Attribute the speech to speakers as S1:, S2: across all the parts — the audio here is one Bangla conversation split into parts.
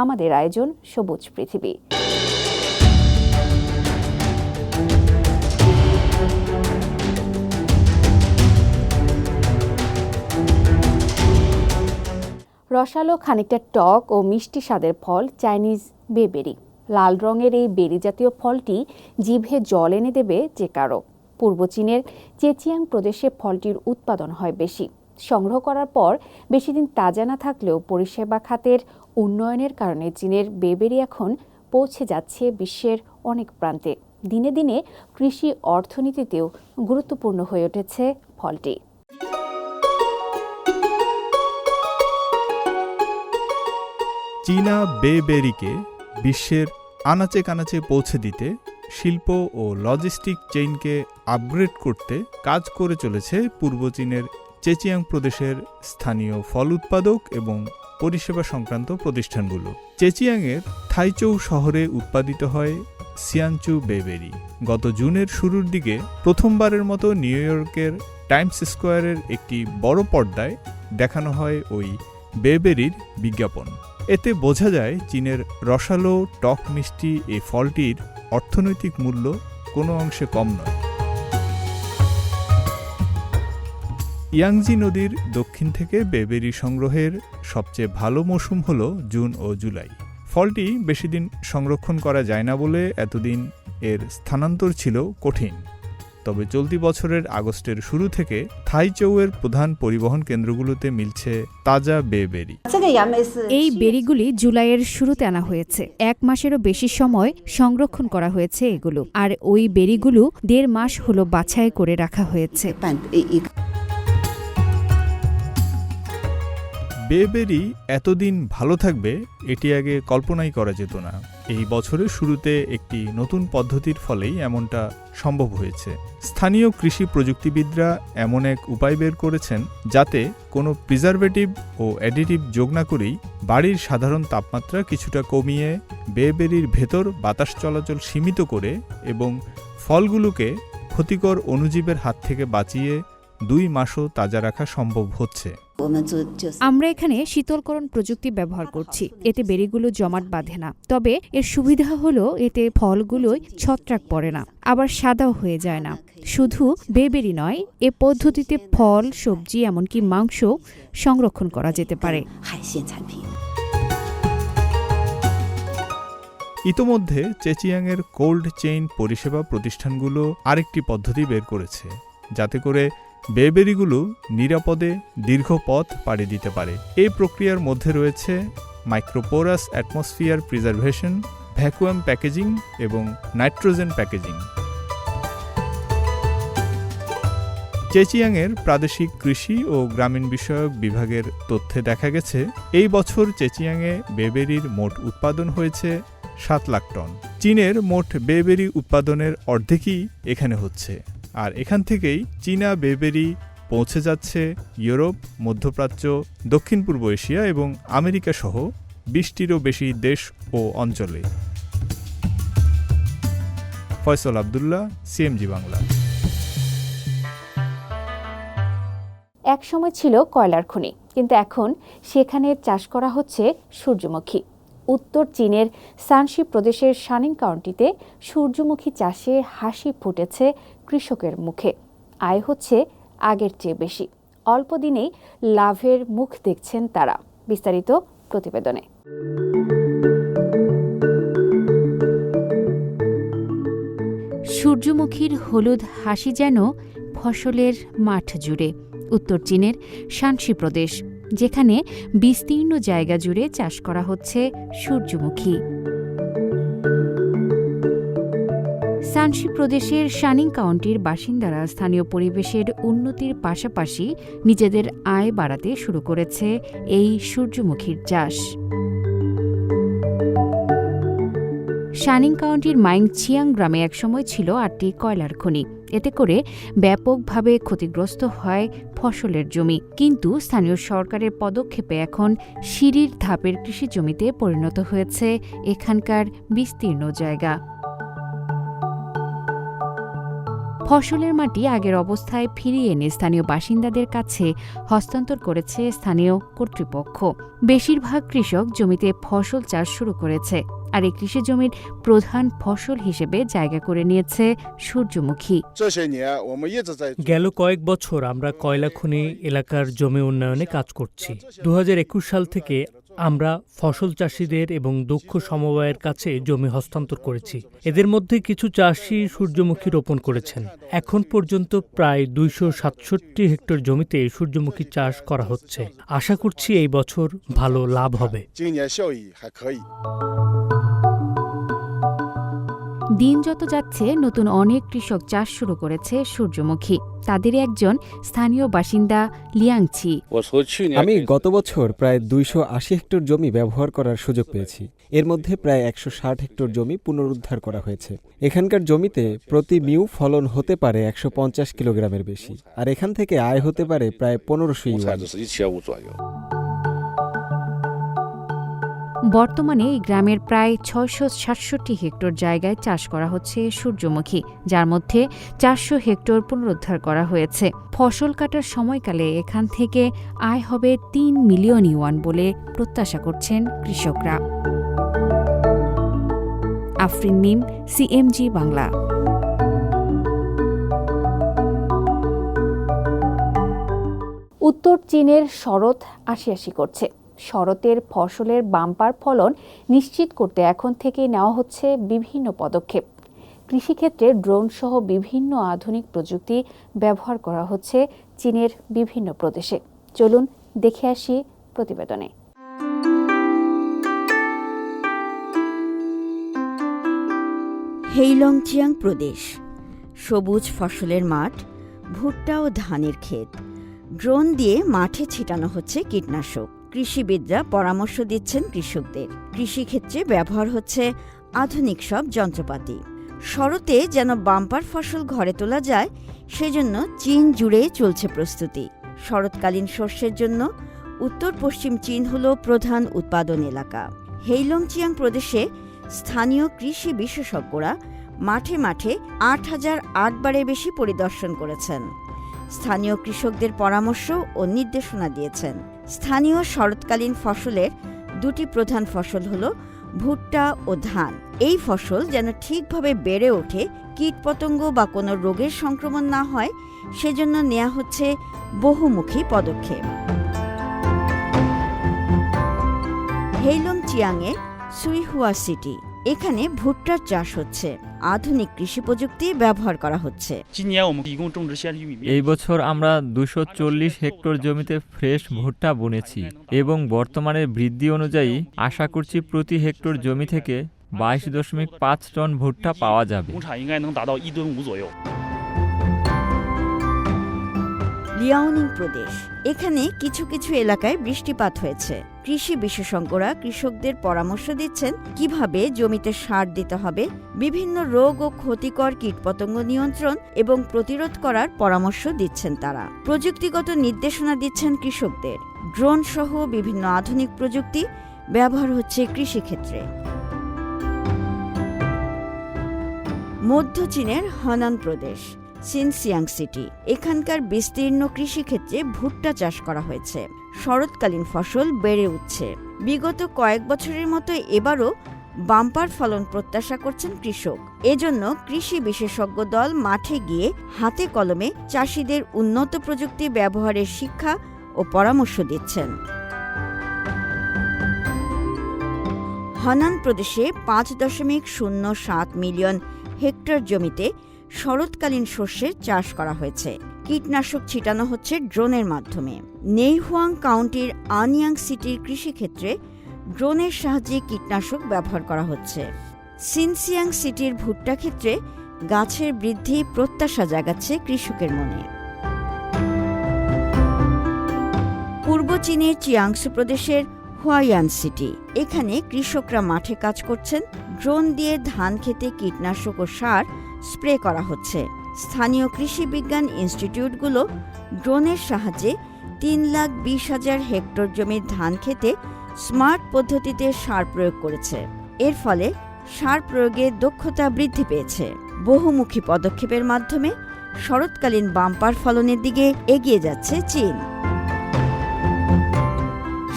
S1: আমাদের আয়োজন সবুজ পৃথিবী। রসালো খানিকটা টক ও মিষ্টি স্বাদের ফল চাইনিজ বেবেরি। লাল রঙের এই বেরি জাতীয় ফলটি জিভে জল এনে দেবে যে কারও। পূর্ব চীনের চেচিয়াং প্রদেশে ফলটির উৎপাদন হয় বেশি। সংগ্রহ করার পর বেশি দিন তাজা না থাকলেও পরিষেবা খাতের উন্নয়নের কারণে চীনের বেবেরি এখন পৌঁছে যাচ্ছে বিশ্বের অনেক প্রান্তে। দিনে দিনে কৃষি অর্থনীতিতেও গুরুত্বপূর্ণ হয়ে উঠেছে ফলটি।
S2: চীনা বেবেরিকে বিশ্বের আনাচে কানাচে পৌঁছে দিতে শিল্প ও লজিস্টিক চেইনকে আপগ্রেড করতে কাজ করে চলেছে পূর্ব চীনের চেচিয়াং প্রদেশের স্থানীয় ফল উৎপাদক এবং পরিষেবা সংক্রান্ত প্রতিষ্ঠানগুলো। চেচিয়াংয়ের থাইচৌ শহরে উৎপাদিত হয় সিয়ানচু বেবেরি। গত জুনের শুরুর দিকে প্রথমবারের মতো নিউ ইয়র্কের টাইমস স্কোয়ারের একটি বড় পর্দায় দেখানো হয় ওই বেবেরির বিজ্ঞাপন। এতে বোঝা যায় চীনের রসালো, টক মিষ্টি এই ফলটির অর্থনৈতিক মূল্য কোনো অংশে কম নয়। ইয়াংজি নদীর দক্ষিণ থেকে বেবেরি সংগ্রহের সবচেয়ে ভালো মৌসুম হল জুন ও জুলাই। ফলটি বেশি দিন সংরক্ষণ করা যায় না বলে এতদিন এর স্থানান্তর ছিল কঠিন। তবে চলতি বছরের আগস্টের শুরু থেকে থাইচৌয়ের প্রধান পরিবহন কেন্দ্রগুলোতে মিলছে তাজা বেবেরি।
S3: এই বেরিগুলি জুলাইয়ের শুরুতে আনা হয়েছে। এক মাসেরও বেশি সময় সংরক্ষণ করা হয়েছে এগুলো। আর ওই বেরিগুলো দেড় মাস হলো বাছাই করে রাখা হয়েছে।
S2: বেবেরি এতদিন ভালো থাকবে, এটি আগে কল্পনাই করা যেত না। এই বছরের শুরুতে একটি নতুন পদ্ধতির ফলেই এমনটা সম্ভব হয়েছে। স্থানীয় কৃষি প্রযুক্তিবিদরা এমন এক উপায় বের করেছেন যাতে কোনো প্রিজারভেটিভ ও অ্যাডিটিভ যোগ না করেই বাড়ির সাধারণ তাপমাত্রা কিছুটা কমিয়ে বেবেরির ভেতর বাতাস চলাচল সীমিত করে এবং ফলগুলোকে ক্ষতিকর অণুজীবের হাত থেকে বাঁচিয়ে দুই মাসও তাজা রাখা সম্ভব হচ্ছে।
S3: আমরা এখানে শীতলকরণ প্রযুক্তি ব্যবহার করছি। এতে বেরিগুলো জমাট বাঁধে না। তবে এর সুবিধা হলো এতে ফলগুলোই ছত্রাক পড়ে না আবার সাদাও হয়ে যায় না। শুধু বেবেরি নয় এ পদ্ধতিতে ফল সবজি এমনকি মাংস সংরক্ষণ করা যেতে পারে।
S2: ইতোমধ্যে চেচিয়াংয়ের কোল্ড চেইন পরিষেবা প্রতিষ্ঠানগুলো আরেকটি পদ্ধতি বের করেছে যাতে করে বেবেরিগুলো নিরাপদে দীর্ঘ পথ পাড়ি দিতে পারে। এই প্রক্রিয়ার মধ্যে রয়েছে microporous atmosphere preservation vacuum packaging এবং নাইট্রোজেন প্যাকেজিং চেচিয়াংয়ের প্রাদেশিক কৃষি ও গ্রামীণ বিষয়ক বিভাগের তথ্যে দেখা গেছে, এই বছর চেচিয়াংয়ে বেবেরির মোট উৎপাদন হয়েছে সাত লাখ টন। চীনের মোট বেবেরি উৎপাদনের অর্ধেকই এখানে হচ্ছে। আর এখান থেকেই চীনা বেবেরি পৌঁছে যাচ্ছে ইউরোপ, মধ্যপ্রাচ্য, দক্ষিণ পূর্ব এশিয়া এবং আমেরিকা সহ বিশটিরও বেশি দেশ ও অঞ্চলে। ফয়সল আবদুল্লাহ, সিএমজি বাংলা।
S1: এক সময় ছিল কয়লার খনি, কিন্তু এখন সেখানে চাষ করা হচ্ছে সূর্যমুখী। উত্তর চীনের সানশি প্রদেশের শানিং কাউন্টিতে সূর্যমুখী চাষে হাসি ফুটেছে কৃষকের মুখে। আয় হচ্ছে আগের চেয়ে বেশি। অল্প দিনেই লাভের মুখ দেখছেন তারা। বিস্তারিত প্রতিবেদনে।
S3: সূর্যমুখীর হলুদ হাসি যেন ফসলের মাঠ জুড়ে। উত্তর চীনের শানসি প্রদেশ, যেখানে বিস্তীর্ণ জায়গা জুড়ে চাষ করা হচ্ছে সূর্যমুখী। সানসি প্রদেশের শানিং কাউন্টির বাসিন্দারা স্থানীয় পরিবেশের উন্নতির পাশাপাশি নিজেদের আয় বাড়াতে শুরু করেছে এই সূর্যমুখীর চাষ।
S1: শানিং কাউন্টির মাইং চিয়াং গ্রামে একসময় ছিল আটটি কয়লার খনি। এতে করে ব্যাপকভাবে ক্ষতিগ্রস্ত হয় ফসলের জমি। কিন্তু স্থানীয় সরকারের পদক্ষেপে এখন সিঁড়ির ধাপের কৃষি জমিতে পরিণত হয়েছে এখানকার বিস্তীর্ণ জায়গা। ফসলের মাটি আগের অবস্থায় ফিরিয়ে এনে স্থানীয় বাসিন্দাদের কাছে হস্তান্তর করেছে স্থানীয় কর্তৃপক্ষ। বেশিরভাগ কৃষক জমিতে ফসল চাষ শুরু করেছে আর এই কৃষি জমির প্রধান ফসল হিসেবে জায়গা করে নিয়েছে সূর্যমুখী।
S4: গেল কয়েক বছর আমরা কয়লা খনি এলাকার জমি উন্নয়নে কাজ করছি। দু হাজার একুশ সাল থেকে আমরা ফসল চাষিদের এবং দক্ষ সমবায়ের কাছে জমি হস্তান্তর করেছি। এদের মধ্যে কিছু চাষি সূর্যমুখী রোপণ করেছেন। এখন পর্যন্ত প্রায় দুইশো সাতষট্টি হেক্টর জমিতে সূর্যমুখী চাষ করা হচ্ছে। আশা করছি এই বছর ভালো লাভ হবে।
S1: দিন যত যাচ্ছে, নতুন অনেক কৃষক চাষ শুরু করেছে সূর্যমুখী। তাদের একজন স্থানীয় বাসিন্দা লিয়াংছি
S5: আমি গত বছর প্রায় দুইশো আশি হেক্টর জমি ব্যবহার করার সুযোগ পেয়েছি। এর মধ্যে প্রায় একশো ষাট হেক্টর জমি পুনরুদ্ধার করা হয়েছে। এখানকার জমিতে প্রতি মিউ ফলন হতে পারে একশো পঞ্চাশ কিলোগ্রামের বেশি। আর এখান থেকে আয় হতে পারে প্রায় পনেরোশো
S1: বর্তমানে এই গ্রামের প্রায় ছয়শো সাতষট্টি হেক্টর জায়গায় চাষ করা হচ্ছে সূর্যমুখী, যার মধ্যে চারশো হেক্টর পুনরুদ্ধার করা হয়েছে। ফসল কাটার সময়কালে এখান থেকে আয় হবে তিন মিলিয়ন ইউয়ান বলে প্রত্যাশা করছেন কৃষকরা। আফরিন মিম সিএমজি বাংলা।
S6: উত্তর চীনের শরৎ আশি আশি করছে। শরতের ফসলের বাম্পার ফলন নিশ্চিত করতে এখন থেকে নেওয়া হচ্ছে বিভিন্ন পদক্ষেপ। কৃষিক্ষেত্রে ড্রোন সহ বিভিন্ন আধুনিক প্রযুক্তি ব্যবহার করা হচ্ছে চীনের বিভিন্ন প্রদেশে। চলুন দেখে আসি প্রতিবেদনে।
S7: হেইলংচিয়াং প্রদেশ। সবুজ ফসলের মাঠ, ভুট্টা ও ধানের ক্ষেত। ড্রোন দিয়ে মাঠে ছিটানো হচ্ছে কীটনাশক। কৃষিবিদরা পরামর্শ দিচ্ছেন কৃষকদের। কৃষিক্ষেত্রে ব্যবহার হচ্ছে আধুনিক সব যন্ত্রপাতি। শরতে যেন বাম্পার ফসল ঘরে তোলা যায়, সেজন্য চীন জুড়ে চলছে প্রস্তুতি। শরৎকালীন শস্যের জন্য উত্তর পশ্চিম চীন হল প্রধান উৎপাদন এলাকা। হেইলংচিয়াং প্রদেশে স্থানীয় কৃষি বিশেষজ্ঞরা মাঠে মাঠে আট হাজার আটবারের বেশি পরিদর্শন করেছেন। স্থানীয় কৃষকদের পরামর্শ ও নির্দেশনা দিয়েছেন। স্থানীয় শরৎকালীন ফসলের দুটি প্রধান ফসল হল ভুট্টা ও ধান। এই ফসল যেন ঠিকভাবে বেড়ে ওঠে কীটপতঙ্গ বা কোনো রোগের সংক্রমণ না হয়, সেজন্য নেওয়া হচ্ছে বহুমুখী পদক্ষেপ। হেইলং চিয়াংয়ে সুইহুয়া সিটি, এখানে ভুট্টার চাষ হচ্ছে। আধুনিক কৃষি প্রযুক্তি ব্যবহার করা হচ্ছে।
S8: এই বছর আমরা দুশো হেক্টর জমিতে ফ্রেশ ভুট্টা বুনেছি এবং বর্তমানে বৃদ্ধি অনুযায়ী আশা করছি প্রতি হেক্টর জমি থেকে বাইশ দশমিক পাঁচ টন ভুট্টা পাওয়া যাবে।
S7: লিয়াওনিং প্রদেশ। এখানে কিছু কিছু এলাকায় বৃষ্টিপাত হয়েছে। কৃষি বিশেষজ্ঞরা কৃষকদের পরামর্শ দিচ্ছেন কীভাবে জমিতে সার দিতে হবে, বিভিন্ন রোগ ও ক্ষতিকর কীটপতঙ্গ নিয়ন্ত্রণ এবং প্রতিরোধ করার পরামর্শ দিচ্ছেন তারা। প্রযুক্তিগত নির্দেশনা দিচ্ছেন কৃষকদের। ড্রোন সহ বিভিন্ন আধুনিক প্রযুক্তি ব্যবহার হচ্ছে কৃষিক্ষেত্রে। মধ্য চীনের হনান প্রদেশ। সিনসিয়াং সিটি। এখানকার বিস্তীর্ণ কৃষিক্ষেত্রে ভুট্টা চাষ করা হয়েছে। শরৎকালীন ফসল বেড়ে উঠছে। বিগত কয়েক বছরের মতো এবারও বাম্পার ফলন প্রত্যাশা করছেন কৃষক। এজন্য কৃষি বিশেষজ্ঞ দল মাঠে গিয়ে হাতে কলমে চাষিদের উন্নত প্রযুক্তি ব্যবহারের শিক্ষা ও পরামর্শ দিচ্ছেন। হনান প্রদেশে পাঁচ দশমিক শূন্য সাত মিলিয়ন হেক্টর জমিতে শরৎকালীন শস্যের চাষ করা হয়েছে। কীটনাশক ছিটানো হচ্ছে ড্রোনের মাধ্যমে। নেইহুয়াং কাউন্টির আনিয়াং সিটির কৃষিক্ষেত্রে ড্রোনের সাহায্যে কীটনাশক ব্যবহার করা হচ্ছে। সিনসিয়াং সিটির ভুট্টা ক্ষেত্রে গাছের বৃদ্ধি প্রত্যাশা জাগাচ্ছে কৃষকের মনে। পূর্ব চীনের চিয়াংসু প্রদেশের হুয়াইয়ান সিটি। এখানে কৃষকরা মাঠে কাজ করছেন। ড্রোন দিয়ে ধান খেতে কীটনাশক ও সার স্প্রে করা হচ্ছে। স্থানীয় কৃষি বিজ্ঞান ইনস্টিটিউটগুলো ড্রোনের সাহায্যে তিন লাখ বিশ হাজার হেক্টর জমির ধান খেতে স্মার্ট পদ্ধতিতে সার প্রয়োগ করেছে। এর ফলে সার প্রয়োগে দক্ষতা বৃদ্ধি পেয়েছে। বহুমুখী পদক্ষেপের মাধ্যমে শরৎকালীন বাম্পার ফলনের দিকে এগিয়ে যাচ্ছে চীন।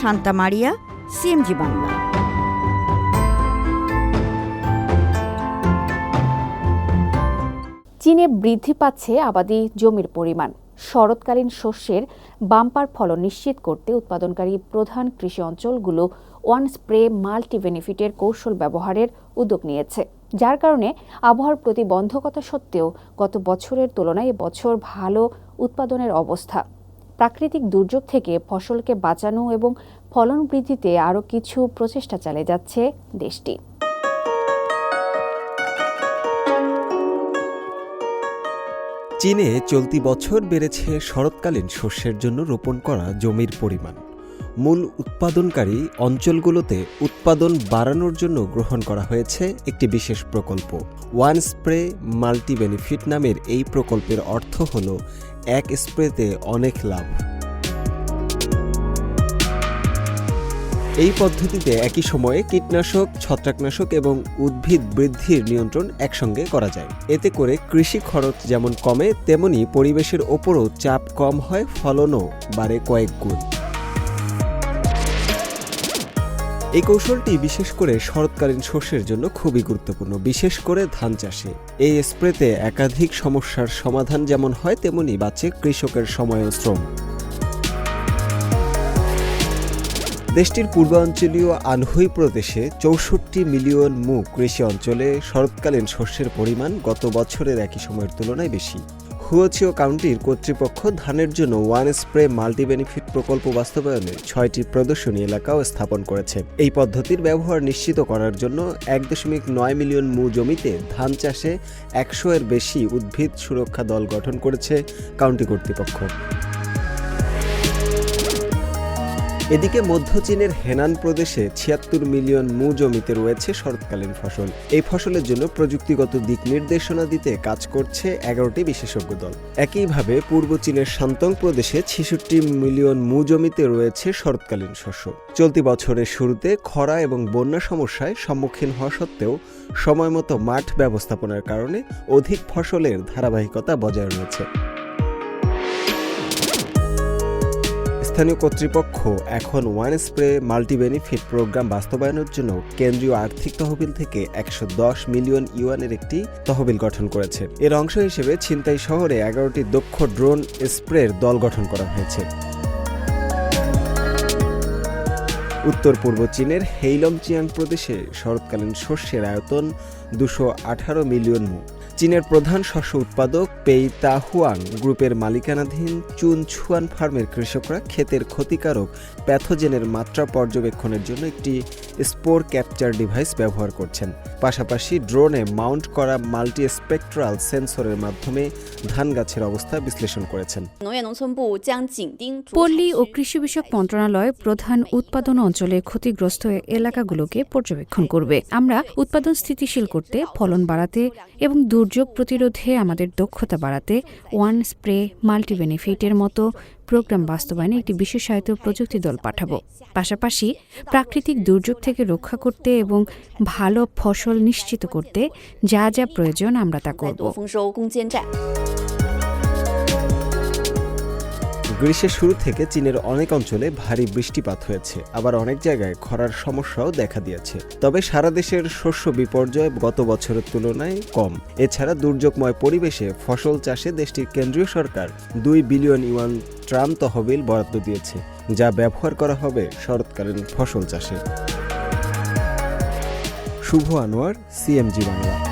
S7: শান্তা মারিয়া সিএমজি বাংলা।
S1: চীনে বৃদ্ধি পাচ্ছে আবাদি জমির পরিমাণ। শরৎকালীন শস্যের বাম্পার ফলন নিশ্চিত করতে উৎপাদনকারী প্রধান কৃষি অঞ্চলগুলো ওয়ান স্প্রে মাল্টি বেনিফিটের কৌশল ব্যবহারের উদ্যোগ নিয়েছে। যার কারণে আবহাওয়ার প্রতিবন্ধকতা সত্ত্বেও গত বছরের তুলনায় এবছর ভালো উৎপাদনের অবস্থা। প্রাকৃতিক দুর্যোগ থেকে ফসলকে বাঁচানো এবং ফলন বৃদ্ধিতে আরও কিছু প্রচেষ্টা চালিয়ে যাচ্ছে দেশটি।
S5: চীনে চলতি বছর বেড়েছে শরৎকালীন শস্যের জন্য রোপণ করা জমির পরিমাণ। মূল উৎপাদনকারী অঞ্চলগুলোতে উৎপাদন বাড়ানোর জন্য গ্রহণ করা হয়েছে একটি বিশেষ প্রকল্প। ওয়ান স্প্রে মাল্টি বেনিফিট নামের এই প্রকল্পের অর্থ হল এক স্প্রেতে অনেক লাভ। এই পদ্ধতিতে একই সময়ে কীটনাশক, ছত্রাকনাশক এবং উদ্ভিদ বৃদ্ধির নিয়ন্ত্রণ একসঙ্গে করা যায়। এতে করে কৃষি খরচ যেমন কমে, তেমনি পরিবেশের ওপরও চাপ কম হয়, ফলনও বাড়ে কয়েক গুণ। এই কৌশলটি বিশেষ করে শরৎকালীন শস্যের জন্য খুবই গুরুত্বপূর্ণ, বিশেষ করে ধান চাষে। এই স্প্রেতে একাধিক সমস্যার সমাধান যেমন হয়, তেমনি বাঁচে কৃষকের সময় ও শ্রম। দেশটির পূর্বাঞ্চলীয় আনহুই প্রদেশে চৌষট্টি মিলিয়ন মু কৃষি অঞ্চলে শরৎকালীন শস্যের পরিমাণ গত বছরের একই সময়ের তুলনায় বেশি। হুয়াচিও কাউন্টির কর্তৃপক্ষ ধানের জন্য ওয়ান স্প্রে মাল্টি বেনিফিট প্রকল্প বাস্তবায়নে ছয়টি প্রদর্শনী এলাকাও স্থাপন করেছে। এই পদ্ধতির ব্যবহার নিশ্চিত করার জন্য এক দশমিক নয় মিলিয়ন মু জমিতে ধান চাষে একশো এর বেশি উদ্ভিদ সুরক্ষা দল গঠন করেছে কাউন্টি কর্তৃপক্ষ। এদিকে মধ্য চীনের হেনান প্রদেশে ছিয়াত্তর মিলিয়ন মু জমিতে রয়েছে শরৎকালীন ফসল। এই ফসলের জন্য প্রযুক্তিগত দিক নির্দেশনা দিতে কাজ করছে এগারোটি বিশেষজ্ঞ দল। একইভাবে পূর্ব চীনের শান্তং প্রদেশে ছেষট্টি মিলিয়ন মু জমিতে রয়েছে শরৎকালীন শস্য। চলতি বছরের শুরুতে খরা এবং বন্যা সমস্যায় সম্মুখীন হওয়া সত্ত্বেও সময়মতো মাঠ ব্যবস্থাপনার কারণে অধিক ফসলের ধারাবাহিকতা বজায় রয়েছে। স্থানীয় কর্তৃপক্ষ এখন one spray multi benefit program বাস্তবায়নের জন্য কেন্দ্রীয় আর্থিক তহবিল থেকে একশো দশ মিলিয়ন ইউয়ানের একটি তহবিল গঠন করেছে। এর অংশ হিসেবে ছিনতাই শহরে এগারোটি দক্ষ ড্রোন স্প্রের দল গঠন করা হয়েছে। উত্তর পূর্ব চীনের হেইলম চিয়াং প্রদেশে শরৎকালীন শস্যের আয়তন দুশো মিলিয়ন মু। চীনের প্রধান শস্য উৎপাদক পেই তাহুয়াং গ্রুপের মালিকানাধীন চুন ছুয়ান ফার্মের কৃষকরা ক্ষেতের ক্ষতিকারক প্যাথোজেনের মাত্রা পর্যবেক্ষণের জন্য একটি স্পোর ক্যাপচার ডিভাইস ব্যবহার করছেন। পাশাপাশি ড্রোনে মাউন্ট করা মাল্টি স্পেকট্রাল সেন্সরের মাধ্যমে ধান গাছের অবস্থা বিশ্লেষণ করেছেন।
S3: পল্লী ও কৃষি বিষয়ক মন্ত্রণালয় প্রধান উৎপাদন অঞ্চলে ক্ষতিগ্রস্ত এলাকাগুলোকে পর্যবেক্ষণ করবে। আমরা উৎপাদন স্থিতিশীল করতে, ফলন বাড়াতে এবং দুর্যোগ প্রতিরোধে আমাদের দক্ষতা বাড়াতে ওয়ান স্প্রে মাল্টি বেনিফিটের মতো প্রোগ্রাম বাস্তবায়নে একটি বিশেষায়িত প্রযুক্তি দল পাঠাবো পাশাপাশি প্রাকৃতিক দুর্যোগ থেকে রক্ষা করতে এবং ভালো ফসল নিশ্চিত করতে যা যা প্রয়োজন আমরা তা করব
S5: গ্রীষ্মের শুরু থেকে চীনের অনেক অঞ্চলে ভারী বৃষ্টিপাত হয়েছে। আবার অনেক জায়গায় খরার সমস্যাও দেখা দিয়েছে। তবে সারা দেশের শস্য বিপর্যয় গত বছরের তুলনায় কম। এছাড়া দুর্যোগময় পরিবেশে ফসল চাষে দেশটির কেন্দ্রীয় সরকার দুই বিলিয়ন ইউয়ান ত্রাণ তহবিল বরাদ্দ দিয়েছে, যা ব্যবহার করা হবে শরৎকালীন ফসল চাষে। শুভ আনোয়ার, সিএমজি বাংলা।